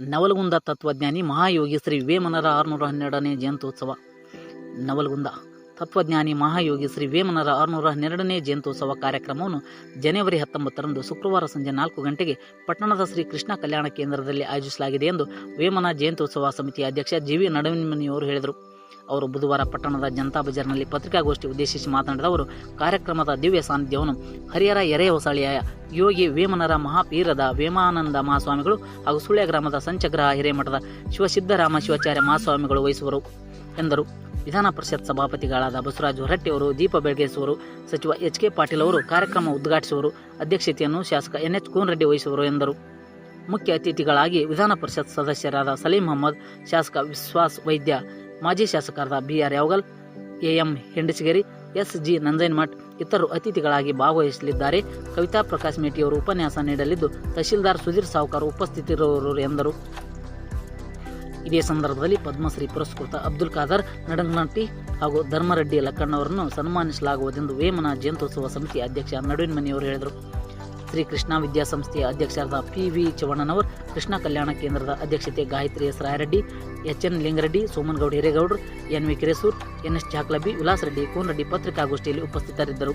ನವಲಗುಂದ ತತ್ವಜ್ಞಾನಿ ಮಹಾಯೋಗಿ ಶ್ರೀ ವೇಮನರ ಆರುನೂರ ಹನ್ನೆರಡನೇ ಜಯಂತ್ಯೋತ್ಸವ. ನವಲಗುಂದ ತತ್ವಜ್ಞಾನಿ ಮಹಾಯೋಗಿ ಶ್ರೀ ವೇಮನರ ಆರುನೂರ ಹನ್ನೆರಡನೇ ಜಯಂತ್ಯೋತ್ಸವ ಕಾರ್ಯಕ್ರಮವನ್ನು ಜನವರಿ ಹತ್ತೊಂಬತ್ತರಂದು ಶುಕ್ರವಾರ ಸಂಜೆ ನಾಲ್ಕು ಗಂಟೆಗೆ ಪಟ್ಟಣದ ಶ್ರೀ ಕೃಷ್ಣ ಕಲ್ಯಾಣ ಕೇಂದ್ರದಲ್ಲಿ ಆಯೋಜಿಸಲಾಗಿದೆ ಎಂದು ವೇಮನ ಜಯಂತ್ಯೋತ್ಸವ ಸಮಿತಿ ಅಧ್ಯಕ್ಷ ಜಿ ವಿ ನಡವಿನಮನಿಯವರು ಹೇಳಿದರು. ಅವರು ಬುಧವಾರ ಪಟ್ಟಣದ ಜನತಾ ಬಜಾರ್ನಲ್ಲಿ ಪತ್ರಿಕಾಗೋಷ್ಠಿ ಉದ್ದೇಶಿಸಿ ಮಾತನಾಡಿದ ಅವರು, ಕಾರ್ಯಕ್ರಮದ ದಿವ್ಯ ಸಾನ್ನಿಧ್ಯವನ್ನು ಹರಿಹರ ಎರೆಹೊಸಳಿಯ ಯೋಗಿ ವೇಮನರ ಮಹಾಪೀರದ ವೇಮಾನಂದ ಮಹಾಸ್ವಾಮಿಗಳು ಹಾಗೂ ಸುಳ್ಯ ಗ್ರಾಮದ ಸಂಚಗ್ರಹ ಹಿರೇಮಠದ ಶಿವಸಿದ್ದರಾಮ ಶಿವಾಚಾರ್ಯ ಮಹಾಸ್ವಾಮಿಗಳು ವಹಿಸುವರು ಎಂದರು. ವಿಧಾನ ಪರಿಷತ್ ಸಭಾಪತಿಗಳಾದ ಬಸವರಾಜ ಹೊರಟ್ಟಿ ಅವರು, ದೀಪ ಬೆಳಗಿಸುವರು, ಸಚಿವ ಎಚ್ ಕೆ ಪಾಟೀಲ್ ಅವರು ಕಾರ್ಯಕ್ರಮ ಉದ್ಘಾಟಿಸುವರು, ಅಧ್ಯಕ್ಷತೆಯನ್ನು ಶಾಸಕ ಎನ್ ಎಚ್ ರೆಡ್ಡಿ ವಹಿಸುವರು ಎಂದರು. ಮುಖ್ಯ ಅತಿಥಿಗಳಾಗಿ ವಿಧಾನ ಪರಿಷತ್ ಸದಸ್ಯರಾದ ಸಲೀಂ ಅಹಮದ್ ಶಾಸಕ ವಿಶ್ವಾಸ್ ವೈದ್ಯ ಮಾಜಿ ಶಾಸಕರಾದ B R Yavagal, AM Hendasageri S G Nanjanamath ಇತರರು ಅತಿಥಿಗಳಾಗಿ ಭಾಗವಹಿಸಲಿದ್ದಾರೆ. ಕವಿತಾ ಪ್ರಕಾಶ್ ಮೇಟಿಯವರು ಉಪನ್ಯಾಸ ನೀಡಲಿದ್ದು, ತಹಶೀಲ್ದಾರ್ ಸುಧೀರ್ ಸಾವುಕಾರ್ ಉಪಸ್ಥಿತರಿರುವರು ಎಂದರು. ಇದೇ ಸಂದರ್ಭದಲ್ಲಿ ಪದ್ಮಶ್ರೀ ಪುರಸ್ಕೃತ ಅಬ್ದುಲ್ ಖಾದರ್ ನಡಂಗನಟ್ಟಿ ಹಾಗೂ ಧರ್ಮರೆಡ್ಡಿ ಲಕ್ಕಣ್ಣವರನ್ನು ಸನ್ಮಾನಿಸಲಾಗುವುದೆಂದು ವೇಮನ ಜಯಂತ್ಯೋತ್ಸವ ಸಮಿತಿ ಅಧ್ಯಕ್ಷ ನಡುವಿನ್ಮನಿಯವರು ಹೇಳಿದರು. ಶ್ರೀ ಕೃಷ್ಣ ವಿದ್ಯಾಸಂಸ್ಥೆಯ ಅಧ್ಯಕ್ಷರಾದ ಪಿ ವಿ ಚವಣ್ಣನವರ್ ಕೃಷ್ಣ ಕಲ್ಯಾಣ ಕೇಂದ್ರದ ಅಧ್ಯಕ್ಷತೆ Gayatri S Rayareddy H N Lingareddy Somanagowda ಹಿರೇಗೌಡರು, N V Kiresur, N S Chaklabi Vilas Reddy, Konareddy ಪತ್ರಿಕಾಗೋಷ್ಠಿಯಲ್ಲಿ ಉಪಸ್ಥಿತರಿದ್ದರು.